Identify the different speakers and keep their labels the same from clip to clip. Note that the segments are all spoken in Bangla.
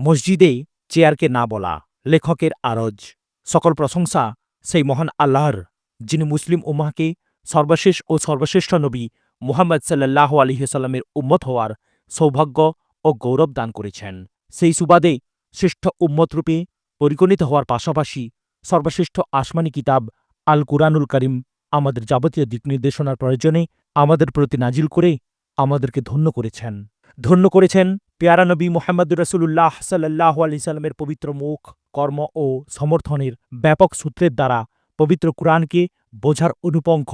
Speaker 1: মসজিদে চেয়ারকে না বলা, লেখকের আরজ। সকল প্রশংসা সেই মহান আল্লাহর, যিনি মুসলিম উম্মাহকে সর্বশেষ ও সর্বশ্রেষ্ঠ নবী মুহাম্মদ সাল্লাহ আলহিসাল্লামের উম্মত হওয়ার সৌভাগ্য ও গৌরব দান করেছেন। সেই সুবাদে শ্রেষ্ঠ উম্মতরূপে পরিগণিত হওয়ার পাশাপাশি সর্বশ্রেষ্ঠ আসমানি কিতাব আল কুরআনুল করিম আমাদের যাবতীয় দিক নির্দেশনার প্রয়োজনে আমাদের প্রতি নাজিল করে আমাদেরকে ধন্য করেছেন। ধন্য করেছেন পেয়ারা নবী মোহাম্মদ রসুল্লাহ সাল্লাহ আলি সাল্লামের পবিত্র মুখ, কর্ম ও সমর্থনের ব্যাপক সূত্রের দ্বারা পবিত্র কুরআনকে বোঝার অনুপঙ্খ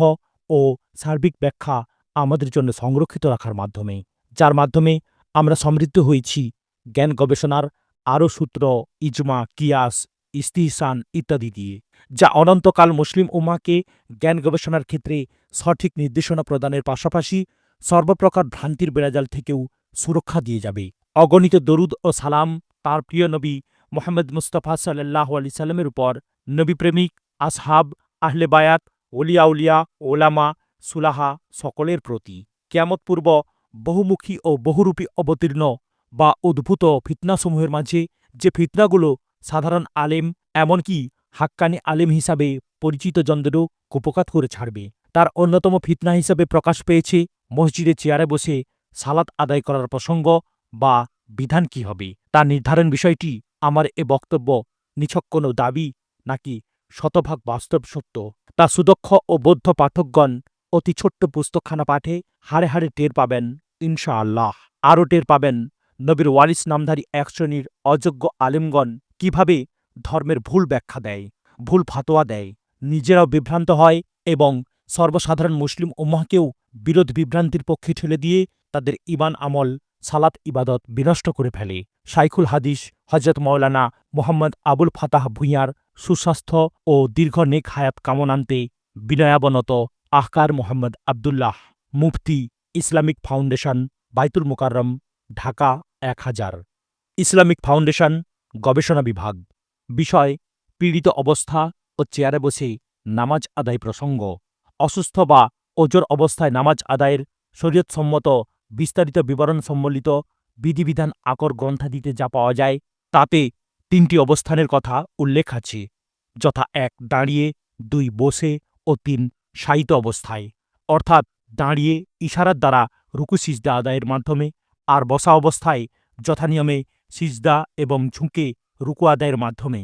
Speaker 1: ও সার্বিক ব্যাখ্যা আমাদের জন্য সংরক্ষিত রাখার মাধ্যমে, যার মাধ্যমে আমরা সমৃদ্ধ হয়েছি। জ্ঞান গবেষণার আরও সূত্র, ইজমা, কিয়াস, ইস্তিহসান ইত্যাদি দিয়ে, যা অনন্তকাল মুসলিম উম্মাকে জ্ঞান গবেষণার ক্ষেত্রে সঠিক নির্দেশনা প্রদানের পাশাপাশি সর্বপ্রকার ভ্রান্তির বেড়াজাল থেকেও সুরক্ষা দিয়ে যাবে। অগণিত দরুদ ও সালাম তার প্রিয় নবী মোহাম্মদ মুস্তফা সাল্লাহ আলি সাল্লামের উপর। নবীপ্রেমিক, আসহাব, আহলে বায়াত, ওলিয়া উলিয়া, ওলামা, সুলাহা সকলের প্রতি। কেয়ামতপূর্ব বহুমুখী ও বহুরূপী অবতীর্ণ বা উদ্ভূত ফিতনাসমূহের মাঝে যে ফিতনাগুলো সাধারণ আলেম এমনকি হাক্কানি আলেম হিসাবে পরিচিত জনদেরও কুপকাত করে ছাড়বে। তার অন্যতম ফিতনা হিসাবে প্রকাশ পেয়েছে মসজিদে চেয়ারে বসে সালাত আদায় করার প্রসঙ্গ বা বিধান কি হবে? তা নির্ধারণ বিষয়টি আমার এ বক্তব্য নিছক কোনো দাবি নাকি শতভাগ বাস্তব সত্য? তা সুদক্ষ ও বৌদ্ধ পাঠকগণ অতি ছোট্ট পুস্তকখানা পাঠে হাড়ে হাড়ে টের পাবেন ইনশা আল্লাহ আরও টের পাবেন, নবীর ওয়ারিস নামধারী এক শ্রেণির অযোগ্য আলেমগণ কীভাবে ধর্মের ভুল ব্যাখ্যা দেয়, ভুল ফাতোয়া দেয়, নিজেরাও বিভ্রান্ত হয় এবং সর্বসাধারণ মুসলিম উম্মাহকেও বিরোধ বিভ্রান্তির পক্ষে ঠেলে দিয়ে তাদের ইমান আমল, সালাত, ইবাদত বিনষ্ট করে ফেলে। শাইখুল হাদিস হজরত মৌলানা মোহাম্মদ আবুল ফাতাহ ভুঁইয়ার সুস্বাস্থ্য ও দীর্ঘ নেক হায়াত কামনান্তে বিনয়াবনত আহকার মোহাম্মদ আবদুল্লাহ, মুফতি ইসলামিক ফাউন্ডেশন, বাইতুল মোকাররম, ঢাকা এক হাজার। ইসলামিক ফাউন্ডেশন, গবেষণা বিভাগ। বিষয়, পীড়িত অবস্থা ও চেয়ারে বসে নামাজ আদায় প্রসঙ্গ। অসুস্থ বা ওজোর অবস্থায় নামাজ আদায়ের শরীয়তসম্মত বিস্তারিত বিবরণ সম্বলিত বিধিবিধান আকর গ্রন্থাদিতে যা পাওয়া যায়, তাতে তিনটি অবস্থানের কথা উল্লেখ আছে। যথা এক, দাঁড়িয়ে, দুই, বসে ও তিন, শায়িত অবস্থায়। অর্থাৎ দাঁড়িয়ে ইশারার দ্বারা রুকু সিজদা আদায়ের মাধ্যমে আর বসা অবস্থায় যথানিয়মে সিজদা এবং ঝুঁকে রুকু আদায়ের মাধ্যমে।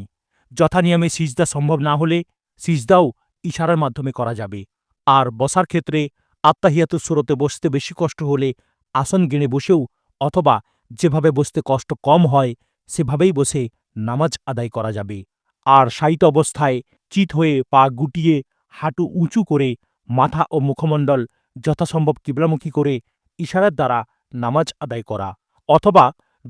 Speaker 1: যথানিয়মে সিজদা সম্ভব না হলে সিজদাও ইশারার মাধ্যমে করা যাবে। আর বসার ক্ষেত্রে আত্মাহিয়াত সুরতে বসতে বেশি কষ্ট হলে আসন গেড়ে বসেও অথবা যেভাবে বসতে কষ্ট কম হয়, সেভাবেই বসে নামাজ আদায় করা যাবে। আর শায়িত অবস্থায় চিত হয়ে পা গুটিয়ে হাঁটু উঁচু করে মাথা ও মুখমণ্ডল যথাসম্ভব কিবলামুখী করে ইশারার দ্বারা নামাজ আদায় করা, অথবা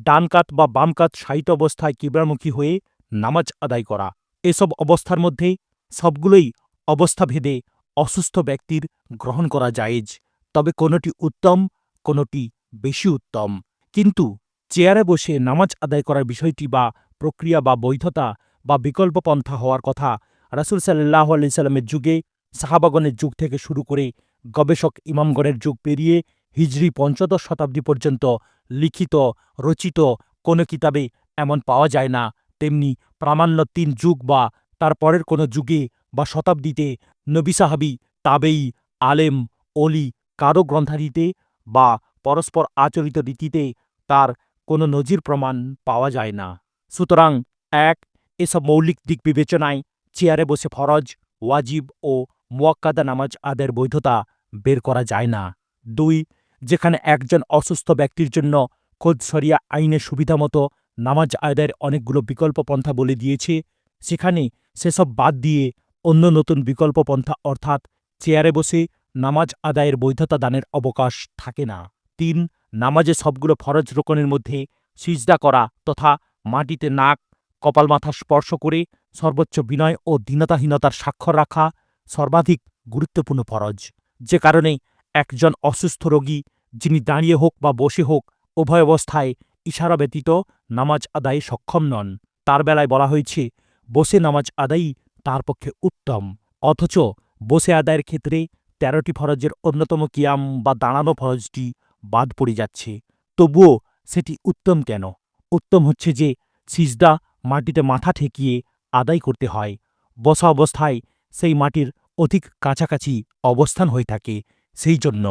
Speaker 1: ডান কাত বা বাম কাত শায়িত অবস্থায় কিবলামুখী হয়ে নামাজ আদায় করা। এসব অবস্থার মধ্যে সবগুলোই অবস্থাভেদে অসুস্থ ব্যক্তির গ্রহণ করা জায়েজ। তবে কোনোটি উত্তম, কোনোটি বেশি উত্তম। কিন্তু চেয়ারে বসে নামাজ আদায় করার বিষয়টি বা প্রক্রিয়া বা বৈধতা বা বিকল্প পন্থা হওয়ার কথা রাসুল সাল্লাহ আলাইসাল্লামের যুগে সাহাবাগণের যুগ থেকে শুরু করে গবেষক ইমামগণের যুগ পেরিয়ে হিজরি পঞ্চদশ শতাব্দী পর্যন্ত লিখিত, রচিত কোনো কিতাবে এমন পাওয়া যায় না। তেমনি প্রামাণ্য তিন যুগ বা তার পরের কোনো যুগে বা শতাব্দীতে নবী সাহাবি তাবেই আলেম, অলি কারও গ্রন্থাদিতে বা পরস্পর আচরিত রীতিতে তার কোনো নজির প্রমাণ পাওয়া যায় না। সুতরাং এক, এসব মৌলিক দিক বিবেচনায় চেয়ারে বসে ফরজ, ওয়াজিব ও মুয়াক্কাদা নামাজ আদায়ের বৈধতা বের করা যায় না। দুই, যেখানে একজন অসুস্থ ব্যক্তির জন্য খোদ সরিয়া আইনের সুবিধামতো নামাজ আদায়ের অনেকগুলো বিকল্প পন্থা বলে দিয়েছে, সেখানে সেসব বাদ দিয়ে অন্য নতুন বিকল্প পন্থা অর্থাৎ চেয়ারে বসে নামাজ আদায়ের বৈধতা দানের অবকাশ থাকে না। তিন, নামাজে সবগুলো ফরজ রোকনের মধ্যে সিজদা করা তথা মাটিতে নাক, কপাল মাথা স্পর্শ করে সর্বোচ্চ বিনয় ও দীনতাহীনতার স্বাক্ষর রাখা সর্বাধিক গুরুত্বপূর্ণ ফরজ। যে কারণে একজন অসুস্থ রোগী, যিনি দাঁড়িয়ে হোক বা বসে হোক, উভয় অবস্থায় ইশারা ব্যতীত নামাজ আদায়ে সক্ষম নন। তার বেলায় বলা হয়েছে, বসে নামাজ আদায়ই তার পক্ষে উত্তম। অথচ বসে আদায়ের ক্ষেত্রে তেরোটি ফরজের অন্যতম কিয়াম বা দাঁড়ানো ফরজটি বাদ পড়ে যাচ্ছে। তবুও সেটি উত্তম কেন? উত্তম হচ্ছে যে সিজদা মাটিতে মাথা ঠেকিয়ে আদায় করতে হয়। বসা অবস্থায় সেই মাটির অধিক কাছাকাছি অবস্থান হয়ে থাকে। সেই জন্য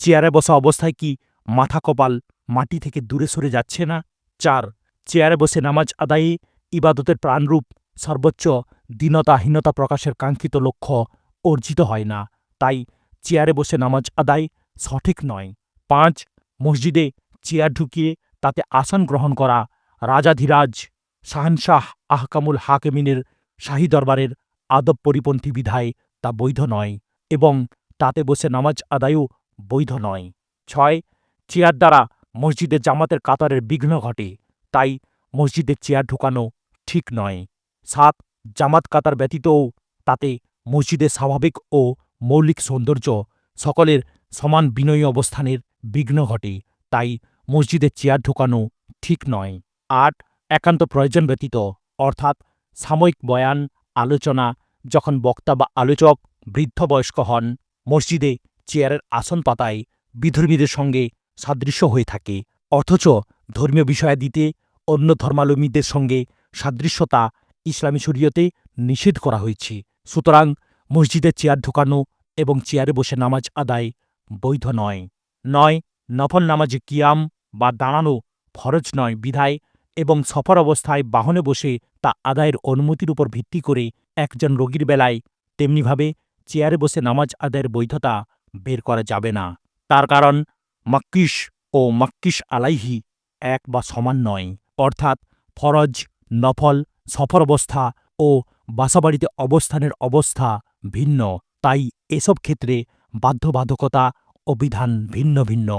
Speaker 1: চেয়ারে বসা অবস্থায় কি মাথা কপাল মাটি থেকে দূরে সরে যাচ্ছে না? চার, চেয়ারে বসে নামাজ আদায়ে ইবাদতের প্রাণরূপ সর্বোচ্চ দীনতাহীনতা প্রকাশের কাঙ্ক্ষিত লক্ষ্য অর্জিত হয় না। তাই চেয়ারে বসে নামাজ আদায় সঠিক নয়। পাঁচ, মসজিদে চেয়ার ঢুকিয়ে তাতে আসন গ্রহণ করা রাজাধিরাজ শাহনশাহ আহকামুল হাকেমিনের শাহী দরবারের আদব পরিপন্থী বিধায় তা বৈধ নয় এবং তাতে বসে নামাজ আদায়ও বৈধ নয়। ছয়, চেয়ার দ্বারা মসজিদে জামাতের কাতারের বিঘ্ন ঘটে, তাই মসজিদে চেয়ার ঢুকানো ঠিক নয়। সাত জামাত কাতার ব্যতীতও তাতে মসজিদের স্বাভাবিক ও মৌলিক সৌন্দর্য সকলের সমান বিনয়ী অবস্থানের বিঘ্ন ঘটে, তাই মসজিদে চেয়ার ঢোকানো ঠিক নয়। আট, একান্ত প্রয়োজন ব্যতীত, অর্থাৎ সাময়িক বয়ান, আলোচনা, যখন বক্তা বা আলোচক বৃদ্ধ বয়স্ক হন, মসজিদে চেয়ারের আসন পাতায় বিধর্মীদের সঙ্গে সাদৃশ্য হয়ে থাকে। অথচ ধর্মীয় বিষয়াদিতে অন্য ধর্মাবলম্বীদের সঙ্গে সাদৃশ্যতা ইসলামী শরীয়তে নিষেধ করা হয়েছে। সুতরাং মসজিদে চেয়ার ঢোকানো এবং চেয়ারে বসে নামাজ আদায় বৈধ নয়। নয়, নফল নামাজে কিয়াম বা দাঁড়ানো ফরজ নয়, বিধায় এবং সফর অবস্থায় বাহনে বসে তা আদায়ের অনুমতির উপর ভিত্তি করে একজন রোগীর বেলায় তেমনিভাবে চেয়ারে বসে নামাজ আদায়ের বৈধতা বের করা যাবে না। তার কারণ মাক্কিস ও মাক্কিস আলাইহি এক বা সমান নয়। অর্থাৎ ফরজ, নফল সফর অবস্থা ও বাসাবাড়িতে অবস্থানের অবস্থা ভিন্ন, তাই এসব ক্ষেত্রে বাধ্যবাধকতা ও বিধান ভিন্ন ভিন্ন।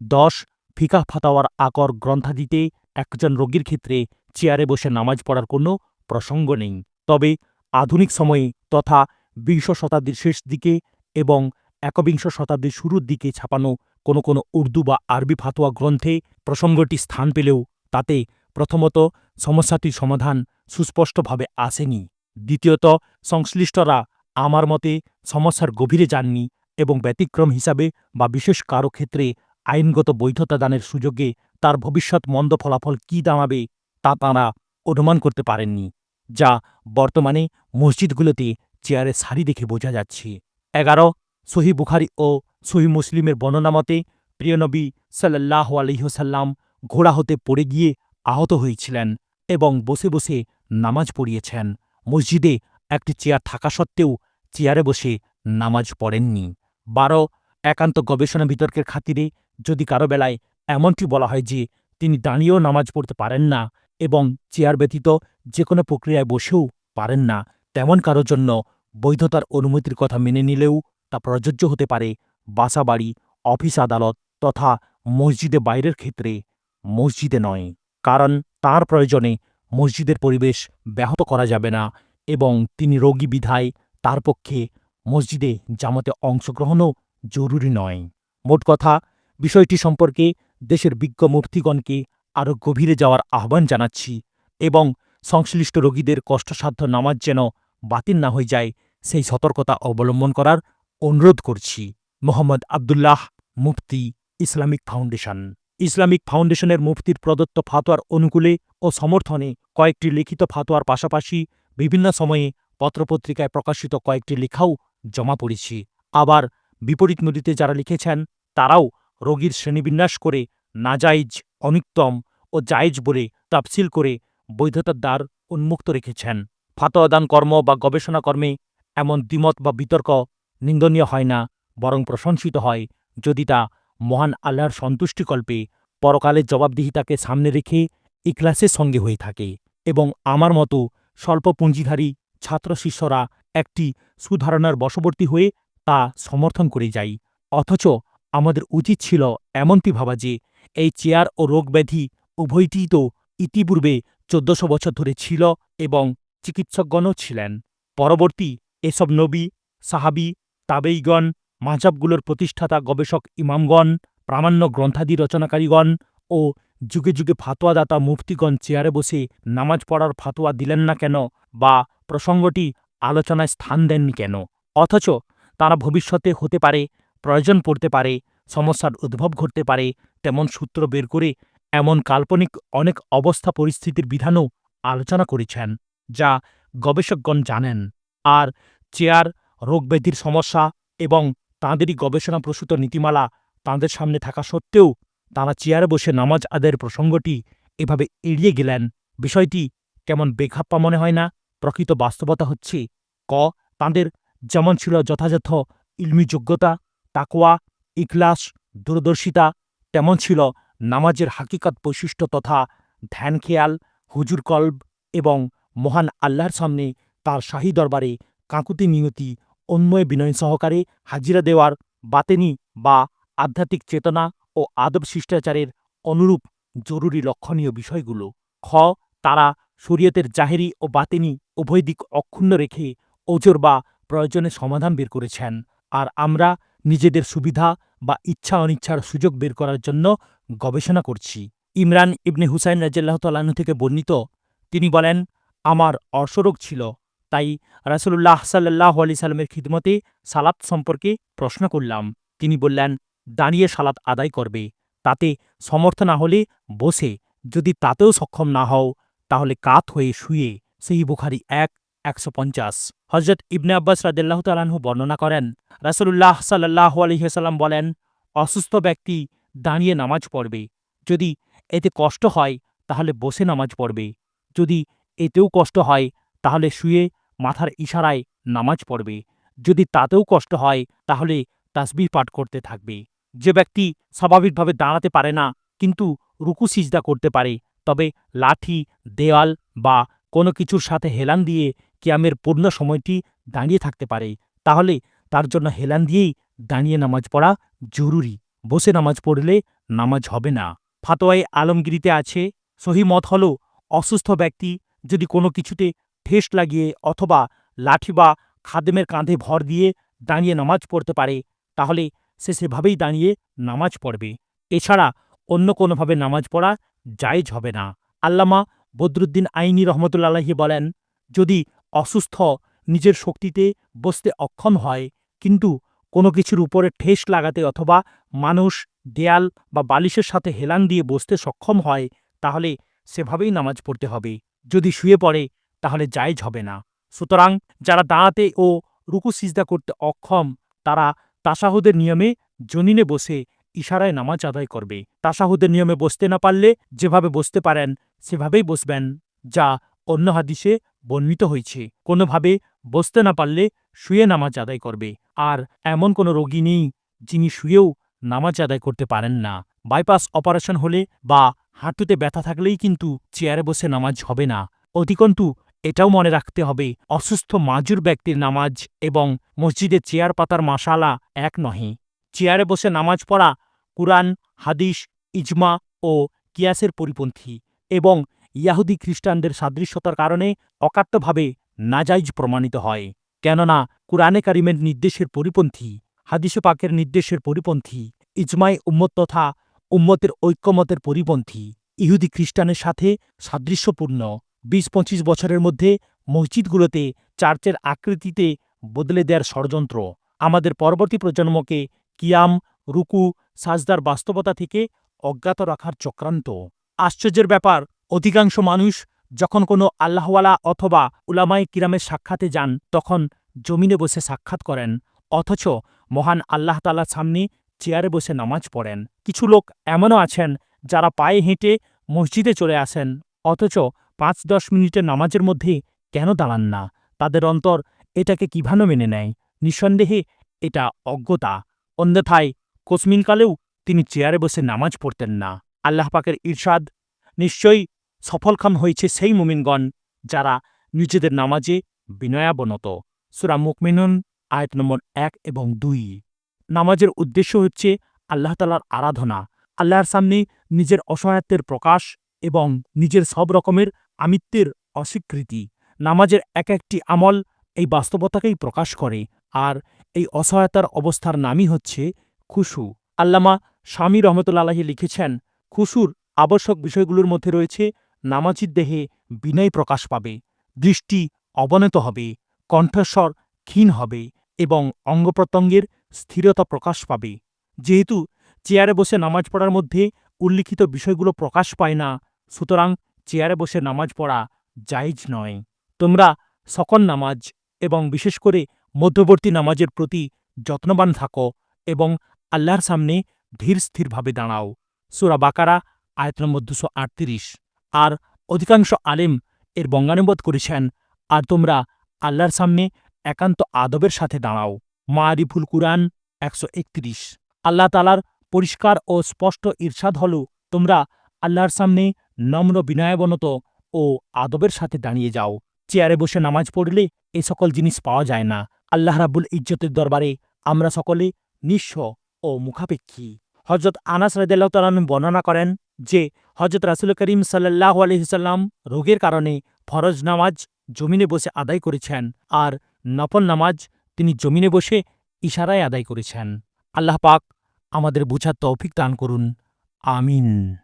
Speaker 1: দশ ফিকাহ ফাতাওয়ার আকর গ্রন্থাদিতে একজন রোগীর ক্ষেত্রে চেয়ারে বসে নামাজ পড়ার কোনো প্রসঙ্গ নেই। তবে আধুনিক সময়ে তথা বিংশ শতাব্দীর শেষ দিকে এবং একবিংশ শতাব্দীর শুরুর দিকে ছাপানো কোনো কোনো উর্দু বা আরবি ফাতোয়া গ্রন্থে প্রসঙ্গটি স্থান পেলেও তাতে প্রথমত, সমস্যাটির সমাধান সুস্পষ্টভাবে আসেনি। দ্বিতীয়ত, সংশ্লিষ্টরা আমার মতে সমস্যার গভীরে যাননি এবং ব্যতিক্রম হিসাবে বা বিশেষ কারও ক্ষেত্রে আইনগত বৈধতা দানের সুযোগে তার ভবিষ্যৎ মন্দ ফলাফল কী দাঁড়াবে তা তাঁরা অনুমান করতে পারেননি, যা বর্তমানে মসজিদগুলোতে চেয়ারে সারি দেখে বোঝা যাচ্ছে। এগারো, সহি বুখারি ও সহি মুসলিমের বর্ণনা মতে প্রিয়নবী সাল্লাহ আলহিহসাল্লাম ঘোড়া হতে পড়ে গিয়ে আহত হয়েছিলেন এবং বসে বসে নামাজ পড়িয়েছেন। মসজিদে একটি চেয়ার থাকা সত্ত্বেও চেয়ারে বসে নামাজ পড়েননি। বারো, একান্ত গবেষণা বিতর্কের খাতিরে যদি কারও বেলায় এমনটি বলা হয় যে তিনি দাঁড়িয়েও নামাজ পড়তে পারেন না এবং চেয়ার ব্যতীত যে কোনো প্রক্রিয়ায় বসেও পারেন না, তেমন কারও জন্য বৈধতার অনুমতির কথা মেনে নিলেও তা প্রযোজ্য হতে পারে বাসাবাড়ি, অফিস আদালত তথা মসজিদে বাইরের ক্ষেত্রে। মসজিদে নয়। কারণ তার প্রয়োজনে মসজিদের পরিবেশ ব্যাহত করা যাবে না এবং তিনি রোগী বিধায় তার পক্ষে মসজিদে জামাতে অংশগ্রহণও জরুরি নয়। মোট কথা, বিষয়টি সম্পর্কে দেশের বিজ্ঞ মুফতিগণকে আরও গভীরে যাওয়ার আহ্বান জানাচ্ছি এবং সংশ্লিষ্ট রোগীদের কষ্টসাধ্য নামাজ যেন বাতিল না হয়ে যায়, সেই সতর্কতা অবলম্বন করার অনুরোধ করছি। Mohammad Abdullah Mufti Islamic foundation Islamic ফাউন্ডেশনের মুফতির প্রদত্ত ফাতোয়ার অনুকূলে ও সমর্থনে কয়েকটি লিখিত ফাতোয়ার পাশাপাশি বিভিন্ন সময়ে পত্রপত্রিকায় প্রকাশিত কয়েকটি লেখাও জমা পড়েছি। আবার বিপরীত নদীতে যারা লিখেছেন, তারাও রোগীর শ্রেণীবিন্যাস করে নাজাইজ অনুত্তম ও জায়েজ বলে তাফসিল করে বৈধতার দ্বার উন্মুক্ত রেখেছেন। ফাতোয়াদান কর্ম বা গবেষণা কর্মে এমন দ্বিমত বা বিতর্ক নিন্দনীয় হয় না, বরং প্রশংসিত হয় যদি তা মহান আল্লাহর সন্তুষ্টিকল্পে পরকালের জবাবদিহিতাকে সামনে রেখে ইকলাসের সঙ্গে হয়ে থাকে এবং আমার মতো স্বল্প পুঁজিধারী ছাত্র শিষ্যরা একটি সুধারণার বশবর্তী হয়ে তা সমর্থন করে যাই। অথচ আমাদের উচিত ছিল এমনটি ভাবা যে এই চেয়ার ও রোগব্যাধি উভয়টিই তো ইতিপূর্বে চোদ্দশো বছর ধরে ছিল এবং চিকিৎসকগণও ছিলেন। পরবর্তী এসব নবী, সাহাবি তাবেইগণ মাঝাবগুলোর প্রতিষ্ঠাতা গবেষক ইমামগণ, প্রামাণ্য গ্রন্থাদি রচনাকারীগণ ও যুগে যুগে ফাতোয়াদাতা মুফতিগণ চেয়ারে বসে নামাজ পড়ার ফাতোয়া দিলেন না কেন বা প্রসঙ্গটি আলোচনায় স্থান দেননি কেন? অথচ তারা ভবিষ্যতে হতে পারে, প্রয়োজন পড়তে পারে, সমস্যার উদ্ভব ঘটতে পারে, তেমন সূত্র বের করে এমন কাল্পনিক অনেক অবস্থা পরিস্থিতির বিধানও আলোচনা করেছেন, যা গবেষকগণ জানেন। আর চেয়ার, রোগব্যাধির সমস্যা এবং তাঁদেরই গবেষণাপ্রসূত নীতিমালা তাঁদের সামনে থাকা সত্ত্বেও তাঁরা চেয়ারে বসে নামাজ আদায়ের প্রসঙ্গটি এভাবে এড়িয়ে গেলেন। বিষয়টি কেমন বেখাপ্পা মনে হয় না? প্রকৃত বাস্তবতা হচ্ছে, ক, তাঁদের যেমন ছিল যথাযথ ইলমি যোগ্যতা, তাকওয়া, ইখলাস, দূরদর্শিতা, তেমন ছিল নামাজের হাকিকত বৈশিষ্ট্য তথা ধ্যান খেয়াল, হুজুর কল্ব এবং মহান আল্লাহর সামনে তার শাহী দরবারে কাঁকুতি নিয়তি অন্যয় বিনয় সহকারে হাজিরা দেওয়ার বাতেনি বা আধ্যাত্মিক চেতনা ও আদব শিষ্টাচারের অনুরূপ জরুরি লক্ষণীয় বিষয়গুলো। খ, তারা শরীয়তের জাহেরি ও বাতেনি উভয় দিক অক্ষুণ্ণ রেখে ওজোর বা প্রয়োজনে সমাধান বের করেছেন। আর আমরা নিজেদের সুবিধা বা ইচ্ছা অনিচ্ছার সুযোগ বের করার জন্য গবেষণা করছি। ইমরান ইবনে হুসাইন রাজিয়াল্লাহ তাল্লাহ্ন থেকে বর্ণিত, তিনি বলেন, আমার অর্শরোগ ছিল তাই রাসূলুল্লাহ সাল্লাহ আলি সাল্লামের খিদমতে সালাত সম্পর্কে প্রশ্ন করলাম। তিনি বললেন, দাঁড়িয়ে সালাত আদায় করবে, তাতে সমর্থ না হলে বসে। যদি তাতেও সক্ষম না হও, তাহলে কাত হয়ে শুয়ে। সেই বুখারি এক, একশো পঞ্চাশ। হজরত ইবনে আব্বাস রাদিল্লাহ তালাহু বর্ণনা করেন, রাসূলুল্লাহ সাল্লাহ আলহিহাল্লাম বলেন, অসুস্থ ব্যক্তি দাঁড়িয়ে নামাজ পড়বে। যদি এতে কষ্ট হয়, তাহলে বসে নামাজ পড়বে। যদি এতেও কষ্ট হয়, তাহলে শুয়ে মাথার ইশারায় নামাজ পড়বে। যদি তাতেও কষ্ট হয়, তাহলে তাসবিহ পাঠ করতে থাকবে। যে ব্যক্তি স্বাভাবিকভাবে দাঁড়াতে পারে না, কিন্তু রুকু সিজদা করতে পারে, তবে লাঠি দেওয়াল বা কোনো কিছুর সাথে হেলান দিয়ে কিয়ামের পূর্ণ সময়টি দাঁড়িয়ে থাকতে পারে, তাহলে তার জন্য হেলান দিয়েই দাঁড়িয়ে নামাজ পড়া জরুরি। বসে নামাজ পড়লে নামাজ হবে না। ফাতোয়ায় আলমগিরিতে আছে, সহি মত হল, অসুস্থ ব্যক্তি যদি কোনো কিছুতে ঠেস লাগিয়ে অথবা লাঠি বা খাদেমের কাঁধে ভর দিয়ে দাঁড়িয়ে নামাজ পড়তে পারে, তাহলে সে সেভাবেই দাঁড়িয়ে নামাজ পড়বে। এছাড়া অন্য কোনোভাবে নামাজ পড়া জায়েজ হবে না। আল্লামা বদরুদ্দিন আইনি রহমতুল্লাহি বলেন, যদি অসুস্থ নিজের শক্তিতে বসতে অক্ষম হয়, কিন্তু কোনো কিছুর উপরে ঠেস লাগাতে অথবা মানুষ দেয়াল বা বালিশের সাথে হেলান দিয়ে বসতে সক্ষম হয়, তাহলে সেভাবেই নামাজ পড়তে হবে। যদি শুয়ে পড়ে তাহলে জায়েজ হবে না। সুতরাং যারা দাঁড়াতে ও রুকু সিজদা করতে অক্ষম, তারা তাসাহুদের নিয়মে জনিনে বসে ইশারায় নামাজ আদায় করবে। তাসাহুদের নিয়মে বসতে না পারলে যেভাবে বসতে পারেন, সেভাবেই বসবেন, যা অন্য হাদিসে বর্ণিত হয়েছে। কোনোভাবে বসতে না পারলে শুয়ে নামাজ আদায় করবে। আর এমন কোনো রোগী নেই, যিনি শুয়েও নামাজ আদায় করতে পারেন না। বাইপাস অপারেশন হলে বা হাঁটুতে ব্যথা থাকলেই কিন্তু চেয়ারে বসে নামাজ হবে না। অধিকন্তু এটাও মনে রাখতে হবে, অসুস্থ মাজুর ব্যক্তির নামাজ এবং মসজিদে চেয়ার পাতার মাসালা এক নহে। চেয়ারে বসে নামাজ পড়া, কুরআন, হাদিস, ইজমা ও কিয়াসের পরিপন্থী এবং ইয়াহুদি খ্রিস্টানদের সাদৃশ্যতার কারণে অকাট্যভাবে নাজাইজ প্রমাণিত হয়। কেননা, কুরআনে কারিমের নির্দেশের পরিপন্থী, হাদিসে পাকের নির্দেশের পরিপন্থী ইজমাই উম্মত তথা উম্মতের ঐক্যমতের পরিপন্থী ইহুদি খ্রিস্টানের সাথে সাদৃশ্যপূর্ণ। বিশ পঁচিশ বছরের মধ্যে মসজিদগুলোতে চার্চের আকৃতিতে বদলে দেওয়ার ষড়যন্ত্র। আমাদের পরবর্তী প্রজন্মকে কিয়াম, রুকু, সাজদার বাস্তবতা থেকে অজ্ঞাত রাখার চক্রান্ত। আশ্চর্যের ব্যাপার, অধিকাংশ মানুষ যখন কোনো আল্লাহওয়ালা অথবা উলামাই কিরামের সাক্ষাতে যান, তখন জমিনে বসে সাক্ষাৎ করেন, অথচ মহান আল্লাহ তালার সামনে চেয়ারে বসে নামাজ পড়েন। কিছু লোক এমনও আছেন যারা পায়ে হেঁটে মসজিদে চলে আসেন, অথচ পাঁচ দশ মিনিটের নামাজের মধ্যে কেন দাঁড়ান না? তাদের অন্তর এটাকে কীভাবে মেনে নেয়? নিঃসন্দেহে এটা অজ্ঞতা। অন্যথায় কোসমিনকালেও তিনি চেয়ারে বসে নামাজ পড়তেন না। আল্লাহ পাকের ঈর্ষাদ নিশ্চয়ই সফলকাম হয়েছে সেই মুমিনগণ যারা নিজেদের নামাজে বিনয়াবনত। সুরা মুকমিনুন, আয়াত নম্বর এক এবং দুই। নামাজের উদ্দেশ্য হচ্ছে আল্লাহ তালার আরাধনা। আল্লাহর সামনে নিজের অসহায়ত্বের প্রকাশ এবং নিজের সব রকমের আমিত্বের অস্বীকৃতি। নামাজের এক একটি আমল এই বাস্তবতাকেই প্রকাশ করে, আর এই অসহায়তার অবস্থার নামই হচ্ছে খুশু। আল্লামা স্বামী রহমতুল্লাহি লিখেছেন, খুশুর আবশ্যক বিষয়গুলোর মধ্যে রয়েছে নামাজির দেহে বিনয় প্রকাশ পাবে, দৃষ্টি অবনত হবে, কণ্ঠস্বর ক্ষীণ হবে এবং অঙ্গপ্রত্যঙ্গের স্থিরতা প্রকাশ পাবে। যেহেতু চেয়ারে বসে নামাজ পড়ার মধ্যে উল্লিখিত বিষয়গুলো প্রকাশ পায় না সুতরাং চেয়ারে বসে নামাজ পড়া জায়েজ নয়। তোমরা সকল নামাজ এবং বিশেষ করে মধ্যবর্তী নামাজের প্রতি যত্নবান থাকো এবং আল্লাহর সামনে ধীর স্থিরভাবে দাঁড়াও। সুরা বাকারা, আয়াত নম্বর দুশো আটত্রিশ। আর অধিকাংশ আলেম এর বঙ্গানুবোধ করেছেন, আর তোমরা আল্লাহর সামনে একান্ত আদবের সাথে দাঁড়াও। মারিফুল কুরআন একশো একত্রিশ। আল্লাহ তালার পরিষ্কার ও স্পষ্ট ঈর্ষাদ হল, তোমরা আল্লাহর সামনে নম্র বিনয়াবনত ও আদবের সাথে দাঁড়িয়ে যাও। চেয়ারে বসে নামাজ পড়লে এ সকল জিনিস পাওয়া যায় না। আল্লাহ রাবুল ইজ্জতের দরবারে আমরা সকলে নিঃস্ব ও মুখাপেক্ষী। হজরত আনাস রাদিল্লাহ তালাম বর্ণনা করেন যে হজরত রাসুল করিম সাল্লাহ আলহিসাল্লাম রোগের কারণে ফরজ নামাজ জমিনে বসে আদায় করেছেন আর নফল নামাজ তিনি জমিনে বসে ইশারায় আদায় করেছেন। আল্লাহ পাক আমাদের বুঝার তৌফিক দান করুন। আমিন।